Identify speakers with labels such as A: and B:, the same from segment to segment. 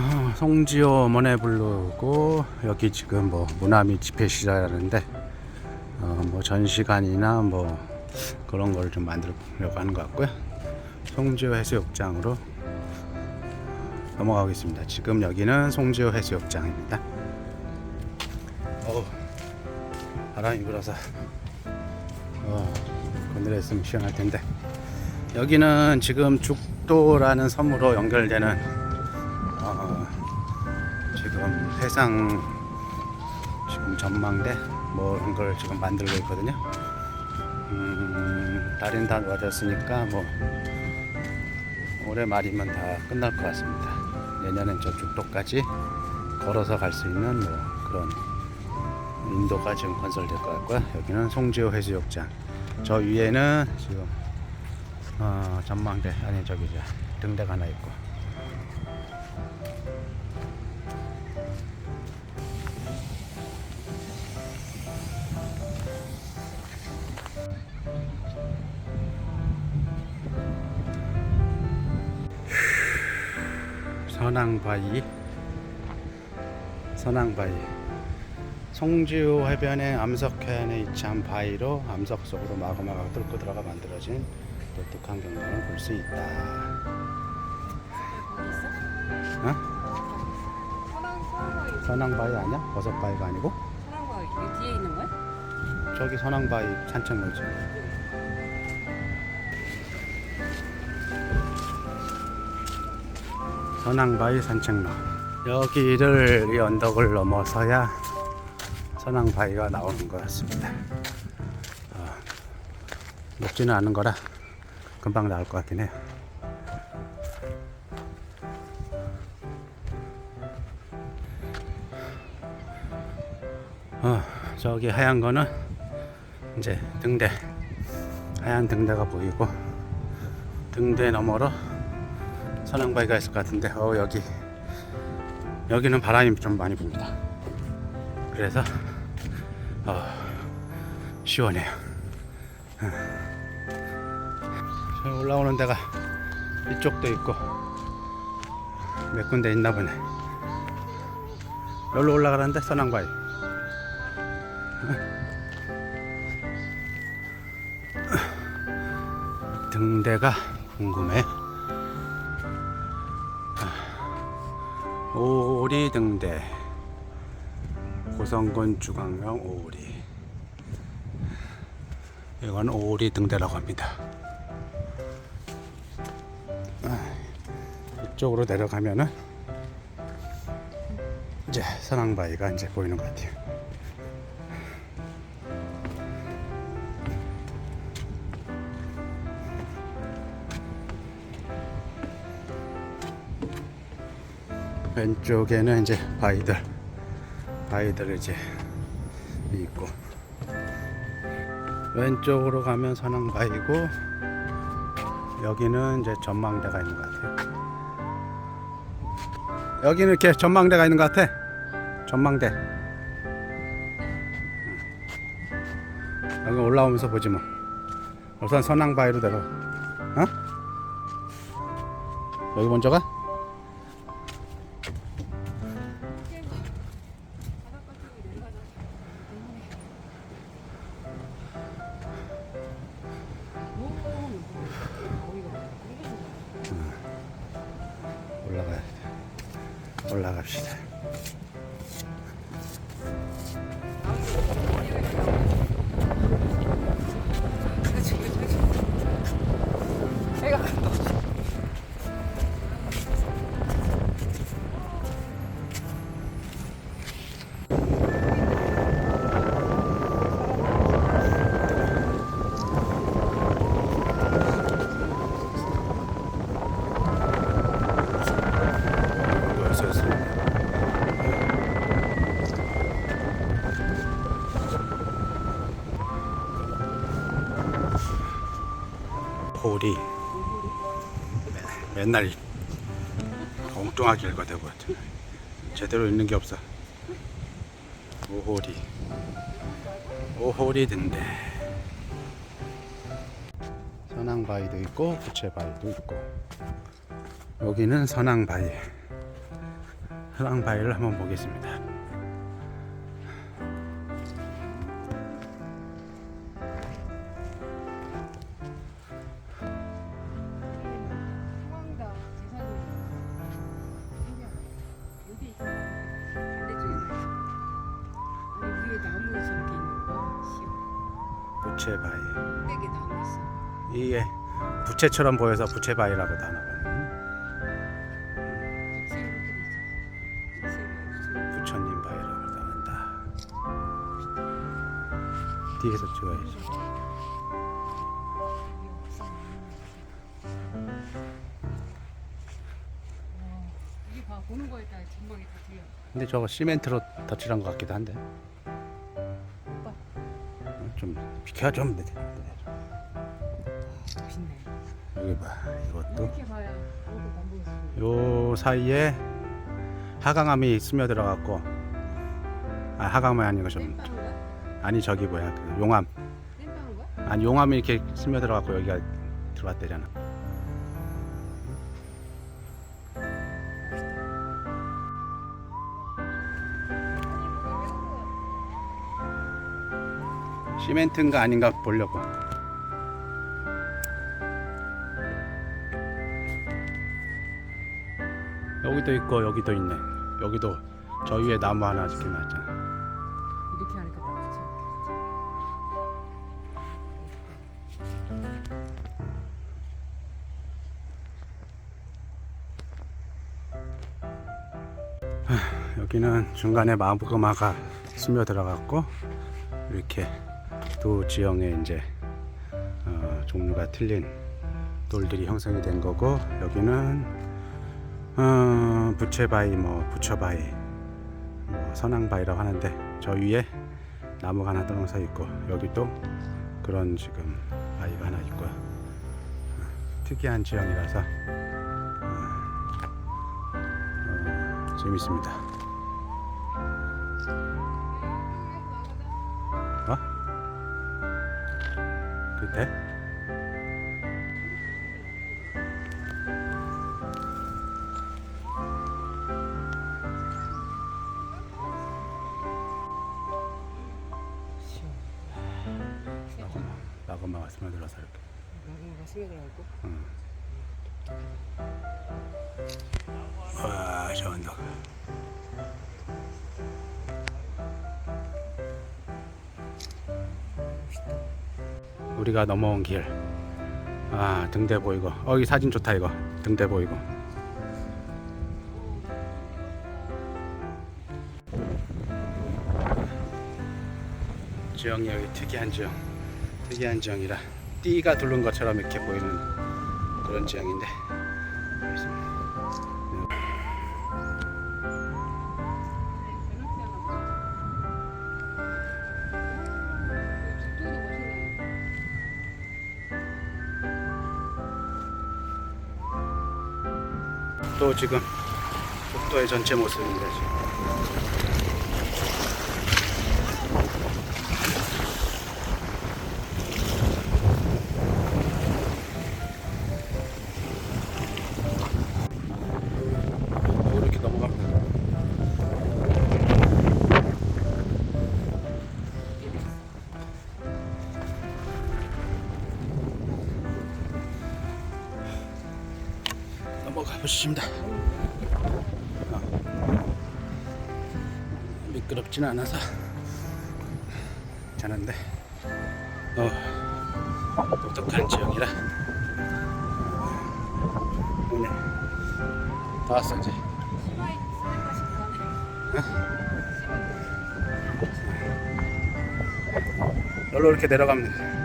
A: 어, 송지호 모네 블루고 여기 지금 뭐 무나미 집회시라는데 어, 뭐 전시관이나 뭐 그런 걸 좀 만들려고 하는 것 같고요. 송지호 해수욕장으로 넘어가겠습니다. 지금 여기는 송지호 해수욕장입니다. 어우, 바람이 불어서 어, 있으면 시원할 텐데 여기는 지금 죽도라는 섬으로 연결되는 어, 지금 해상 지금 전망대 뭐 이런 걸 지금 만들고 있거든요. 음, 달인 다 놓아졌으니까 뭐 올해 말이면 다 끝날 것 같습니다. 내년엔 저 죽도까지 걸어서 갈 수 있는 뭐 그런 인도가 지금 건설될 것 같고요. 여기는 송지호 해수욕장. 저 위에는 지금 어, 전망대 아니 저기 저 등대가 하나 있고 선앙바위 선앙바위 송지호 해변의 암석해안에 위치한 바위로 암석 속으로 마구마구 뚫고 들어가 만들어진 독특한 경관을 볼 수 있다. 어? 선앙바위 아니야? 버섯바위가 아니고?
B: 여기 뒤에 있는 거야?
A: 저기 선앙바위 산책로죠. 선앙바위 산책로. 여기를 이 언덕을 넘어서야 선앙바위가 나오는 것 같습니다. 어, 높지는 않은 거라 금방 나올 것 같긴 해요. 어, 저기 하얀 거는 이제 등대 하얀 등대가 보이고 등대 너머로 선앙바위가 있을 것 같은데 어 여기. 여기는 바람이 좀 많이 붑니다. 그래서 어 시원해요. 올라오는 데가 이쪽도 있고 몇 군데 있나 보네. 여기로 올라가는데 선앙바위. 등대가 궁금해. 오리 등대. 고성군 주강명 오리. 이건 오리 등대라고 합니다. 아, 이쪽으로 내려가면은 이제 선앙바위가 이제 보이는 것 같아요. 왼쪽에는 이제 바위들 바위들 이제 있고 왼쪽으로 가면 선앙바위고 여기는 이제 전망대가 있는 것 같아요. 여기는 이렇게 전망대가 있는 것 같아. 전망대. 여기 올라오면서 보지 뭐. 우선 선앙바위로 내려 어? 여기 먼저 가? 홀이 매- 맨날 엉뚱하게 읽어대고 제대로 읽는 게 없어. 오홀이. 오홀이 등대. 선앙바위도 있고 부채바위도 있고. 여기는 선앙바위. 서낭 바위를 한번 보겠습니다. 부채 바위.
B: 꼭대기 나무 있어.
A: 이게 부채처럼 보여서 부채 바위라고도 하나 봐요.
B: 부채 이렇게 돼 있잖아. 부채
A: 부처님 바위라고도 한다. 뒤에서
B: 다 틀려.
A: 근데 저거 시멘트로 덧칠한 것 같기도 한데. 좀 비켜 좀.
B: 멋있네.
A: 여기 봐. 이것도
B: 이렇게 봐야 아무것도 안 보였어.
A: 요 사이에 하강암이 스며들어 갖고 아 하강암이 아니고 좀
B: 땜빵 거야?
A: 아니 저기 뭐야 그 용암
B: 땜빵 거야?
A: 아니 용암이 이렇게 스며들어 갖고 여기가 들어왔대잖아. 시멘트인가 아닌가 보려고. 여기도 있고 여기도 있네. 여기도 저 위에 나무 하나 이렇게 놨잖아.
B: 이렇게 하니까 나 붙여.
A: 여기는 중간에 마구마가 스며 들어갔고 이렇게 두 지형의 이제 어, 종류가 틀린 돌들이 형성이 된 거고 여기는 어, 부채바위 뭐 부처바위 뭐 선앙바위라고 하는데 저 위에 나무가 하나 떨어져 있고 여기도 그런 지금 바위가 하나 있고요 어, 특이한 지형이라서 어, 재밌습니다. 그때? 마구마 마구마가 스며들어서 이렇게
B: 나무가 스며들어가고.
A: 응. 와, 저 언덕. 우리가 넘어온 길. 아, 등대 보이고. 어, 이 사진 좋다 이거. 등대 보이고. 지형이 여기 특이한 지형. 특이한 지형이라 띠가 둘른 것처럼 이렇게 보이는 그런 지형인데. 또 지금 복도의 전체 모습입니다. 지금. 넘어가 보십니다. 어. 미끄럽진 않아서 자는데 어, 독특한 지역이라 오늘 다 왔어 이제. 여기로 이렇게 내려가면 돼.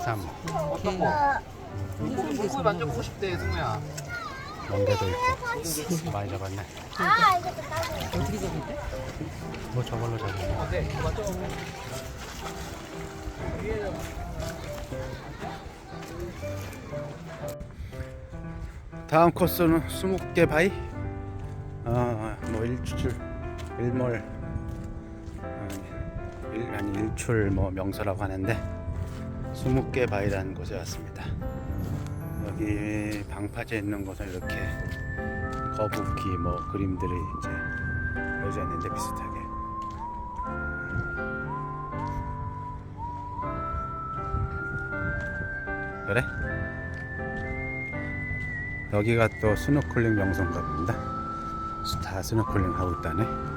A: 해삼,
C: 물고기 만져보고 싶대 승우야
A: 멍게도 있고 많이 잡았네.
B: 어떻게 잡을때?
A: 뭐 저걸로 잡았네.
C: 네 이거 만져보고
A: 다음 코스는 수묵계 바위. 아, 뭐 일출, 일몰, 아, 일, 아니 일출 뭐 명소라고 하는데 스무개 바위라는 곳에 왔습니다. 여기 방파제 있는 곳은 이렇게 거북이 뭐 그림들이 이제 그려져 있는데 비슷하게. 그래? 여기가 또 스노클링 명소인가 봅니다. 다 스노클링 하고 있다네.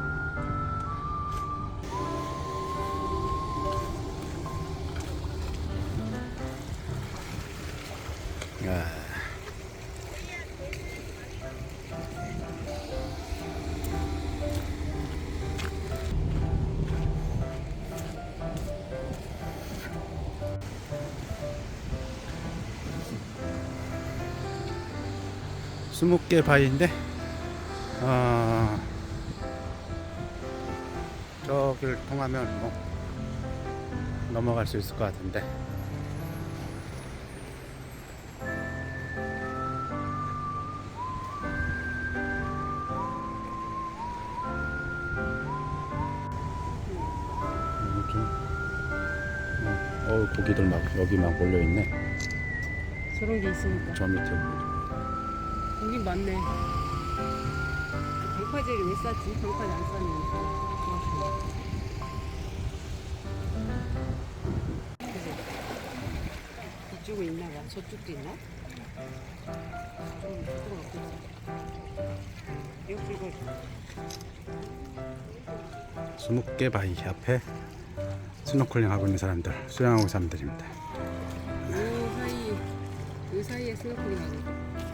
A: 20개 바위인데 어, 저길 통하면 뭐 넘어갈 수 있을 것 같은데 음, 어, 어, 고기들 막 여기 막 몰려 있네.
B: 저런 게 있으니까.
A: 저 밑에 뭐.
B: 여긴 많네. 방파제를 왜 쌌지? 방파제 안 싸면. 이쪽에 있나 봐. 저쪽도 있나? 저쪽은 저쪽은 없겠지. 이거
A: 스무 개 바위 앞에 스노클링 하고 있는 사람들, 수영하고 있는 사람들입니다.
B: 요 사이 요 사이에 스노클링 하고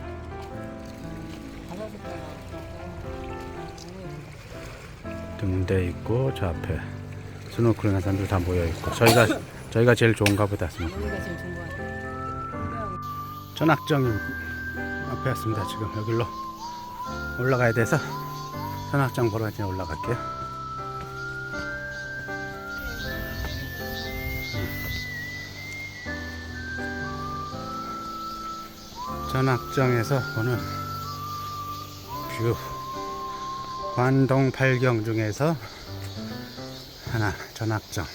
A: 등대 있고 저 앞에 스노클링 하는 사람들 다 모여 있고 저희가 저희가 제일 좋은가 보다 스노클.
B: 여기가 제일 좋은 거 같아.
A: 전학정이 앞에 왔습니다. 지금 여기로 올라가야 돼서 전학정 보러 이제 올라갈게요. 전학정에서 보는 뷰 관동 팔경 중에서 하나 전학정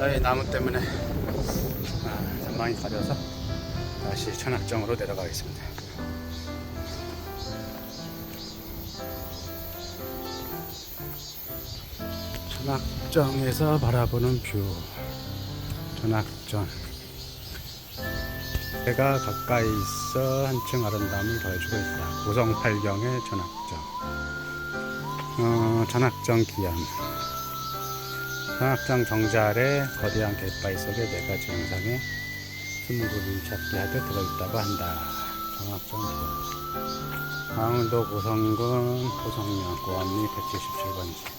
A: 여기 나무 때문에 아, 전망이 가려서 다시 천악정으로 내려가겠습니다. 천악정에서 바라보는 뷰. 천악정. 해가 가까이 있어 한층 아름다움을 더해주고 있다. 고성팔경의 천악정. 어, 천악정 기암. 천악정 정자 아래 거대한 갯바위 속에 네 가지 영상에 스무고리 찾기 하듯 들어있다고 한다. 정학정 기록. 강원도 고성군 토성면 고암리 177번지.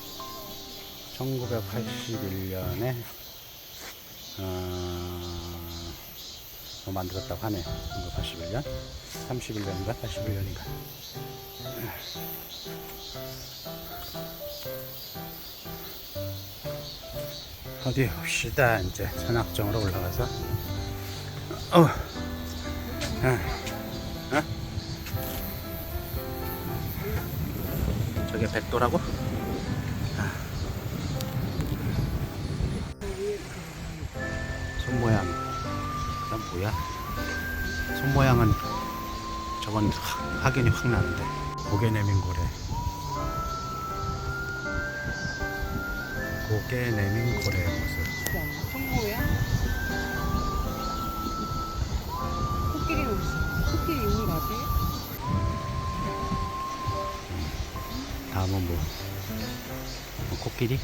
A: 1981년에 어, 뭐 만들었다고 하네. 1981년, 31년인가 81년인가. 어디 봅시다. 이제 천악정으로 올라가서. 어. 아. 어? 저게 백도라고? 난 뭐야? 손 모양은 저건 확, 확연히 확 나는데. 고개 내민 고래. 고개 내민 고래의 모습.
B: 청모야? 코끼리 옷 코끼리 있는 거 같아?
A: 다음은 뭐, 뭐 코끼리?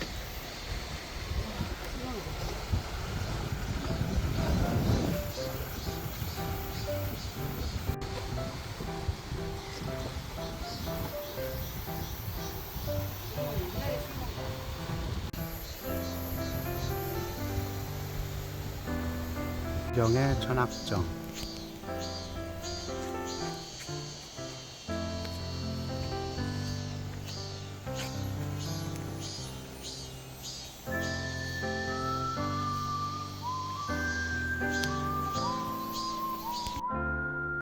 A: 경의 천악정